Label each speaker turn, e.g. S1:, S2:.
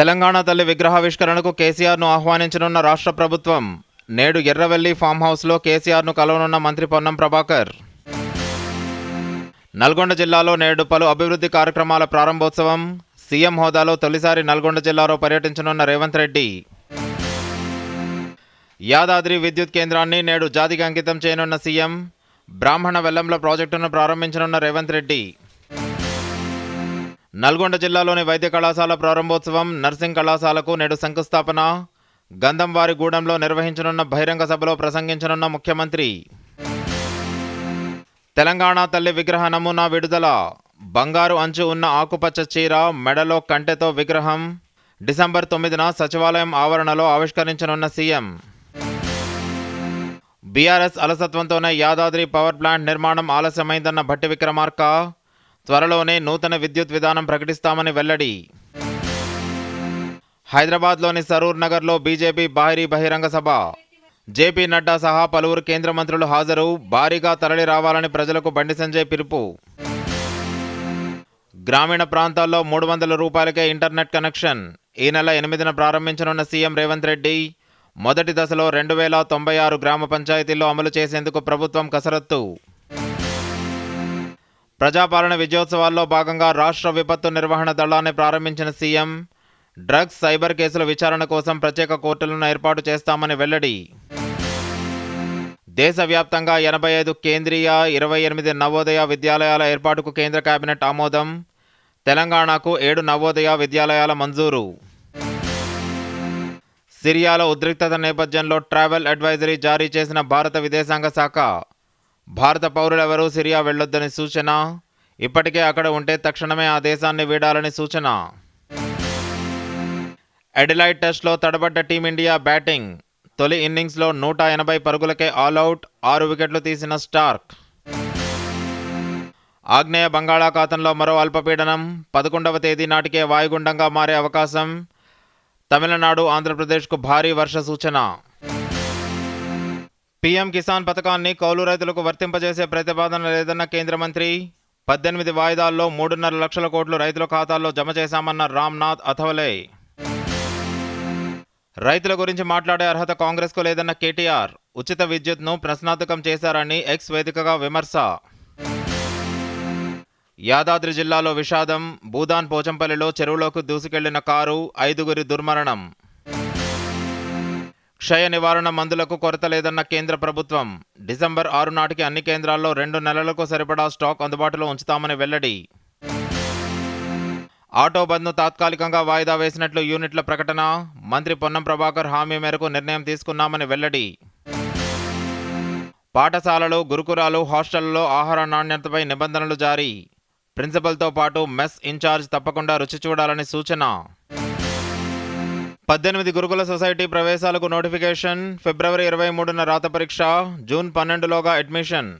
S1: తెలంగాణ తల్లి విగ్రహావిష్కరణకు కేసీఆర్ను ఆహ్వానించనున్న రాష్ట్ర ప్రభుత్వం. నేడు ఎర్రవెల్లి ఫామ్ హౌస్లో కేసీఆర్ను కలవనున్న మంత్రి పొన్నం ప్రభాకర్. నల్గొండ జిల్లాలో నేడు పలు అభివృద్ధి కార్యక్రమాల ప్రారంభోత్సవం. సీఎం హోదాలో తొలిసారి నల్గొండ జిల్లాలో పర్యటించనున్న రేవంత్ రెడ్డి. యాదాద్రి విద్యుత్ కేంద్రాన్ని నేడు జాతికి అంకితం చేయనున్న సీఎం. బ్రాహ్మణ వెల్లంల ప్రాజెక్టును ప్రారంభించనున్న రేవంత్ రెడ్డి. నల్గొండ జిల్లాలోని వైద్య కళాశాల ప్రారంభోత్సవం నర్సింగ్ కళాశాలకు నేడు శంకుస్థాపన. గంధంవారిగూడెంలో నిర్వహించనున్న బహిరంగ సభలో ప్రసంగించనున్న ముఖ్యమంత్రి. తెలంగాణ తల్లి విగ్రహ నమూనా విడుదల. బంగారు అంచు ఉన్న ఆకుపచ్చ చీర మెడలో కంటెతో విగ్రహం. డిసెంబర్ తొమ్మిదిన సచివాలయం ఆవరణలో ఆవిష్కరించనున్న సీఎం. బీఆర్ఎస్ అలసత్వంతోనే యాదాద్రి పవర్ ప్లాంట్ నిర్మాణం ఆలస్యమైందన్న భట్టి విక్రమార్క. త్వరలోనే నూతన విద్యుత్ విధానం ప్రకటిస్తామని వెల్లడి. హైదరాబాద్లోని సరూర్ నగర్లో బీజేపీ భారీ బహిరంగ సభ. జేపీ నడ్డా సహా పలువురు కేంద్ర మంత్రులు హాజరు భారీగా తరలి రావాలని ప్రజలకు బండి సంజయ్ పిలుపు. గ్రామీణ ప్రాంతాల్లో మూడు వందల రూపాయలకే ఇంటర్నెట్ కనెక్షన్. ఈ నెల ఎనిమిదిన ప్రారంభించనున్న సీఎం రేవంత్ రెడ్డి మొదటి దశలో రెండు వేల తొంభై ఆరు గ్రామ పంచాయతీల్లో అమలు చేసేందుకు ప్రభుత్వం కసరత్తు. ప్రజాపాలన విజయోత్సవాల్లో భాగంగా రాష్ట్ర విపత్తు నిర్వహణ దళాన్ని ప్రారంభించిన సీఎం డ్రగ్స్ సైబర్ కేసుల విచారణ కోసం ప్రత్యేక కోర్టులను ఏర్పాటు చేస్తామని వెల్లడి. దేశవ్యాప్తంగా ఎనభై ఐదు కేంద్రీయ ఇరవై ఎనిమిది నవోదయ విద్యాలయాల ఏర్పాటుకు కేంద్ర కేబినెట్ ఆమోదం తెలంగాణకు ఏడు నవోదయ విద్యాలయాల మంజూరు. సిరియాలో ఉద్రిక్తత నేపథ్యంలో ట్రావెల్ అడ్వైజరీ జారీ చేసిన భారత విదేశాంగ శాఖ భారత పౌరులెవరూ సిరియా వెళ్ళొద్దని సూచన? ఇప్పటికే అక్కడ ఉంటే తక్షణమే ఆ దేశాన్ని వీడాలని సూచన. ఎడిలైట్ టెస్ట్లో తడబడ్డ టీమిండియా బ్యాటింగ్. తొలి ఇన్నింగ్స్లో నూట ఎనభై పరుగులకే ఆల్అవుట్ ఆరు వికెట్లు తీసిన స్టార్క్. ఆగ్నేయ బంగాళాఖాతంలో మరో అల్పపీడనం. పదకొండవ తేదీ నాటికే వాయుగుండంగా మారే అవకాశం. తమిళనాడు ఆంధ్రప్రదేశ్కు భారీ వర్ష సూచన. పీఎం కిసాన్ పథకాన్ని కౌలు రైతులకు వర్తింపజేసే ప్రతిపాదన లేదన్న కేంద్ర మంత్రి. పద్దెనిమిది వాయిదాల్లో మూడున్నర లక్షల కోట్లు రైతుల ఖాతాల్లో జమ చేశామన్న రామ్నాథ్ అథవలే. రైతుల గురించి మాట్లాడే అర్హత కాంగ్రెస్కు లేదన్న కేటీఆర్. ఉచిత విద్యుత్ను ప్రశ్నార్థకం చేశారని ఎక్స్ వేదికగా విమర్శ. యాదాద్రి జిల్లాలో విషాదం భూదాన్ పోచంపల్లిలో చెరువులోకి దూసుకెళ్ళిన కారు ఐదుగురి దుర్మరణం. క్షయ నివారణ మందులకు కొరత లేదన్న కేంద్ర ప్రభుత్వం. డిసెంబర్ ఆరు నాటికి అన్ని కేంద్రాల్లో రెండు నెలలకు సరిపడా స్టాక్ అందుబాటులో ఉంచుతామని వెల్లడి. ఆటో బంద్ను తాత్కాలికంగా వాయిదా వేసినట్లు యూనిట్ల ప్రకటన. మంత్రి పొన్నం ప్రభాకర్ హామీ మేరకు నిర్ణయం తీసుకున్నామని వెల్లడి. పాఠశాలలు గురుకులాలు హాస్టళ్ళలో ఆహార నాణ్యతపై నిబంధనలు జారీ. ప్రిన్సిపల్తో పాటు మెస్ ఇన్ఛార్జ్ తప్పకుండా రుచి చూడాలని సూచన. పద్దెనిమిది గురుకుల సొసైటీ ప్రవేశాలకు నోటిఫికేషన్ ఫిబ్రవరి ఇరవై మూడున రాత పరీక్ష జూన్ పన్నెండులోగా అడ్మిషన్.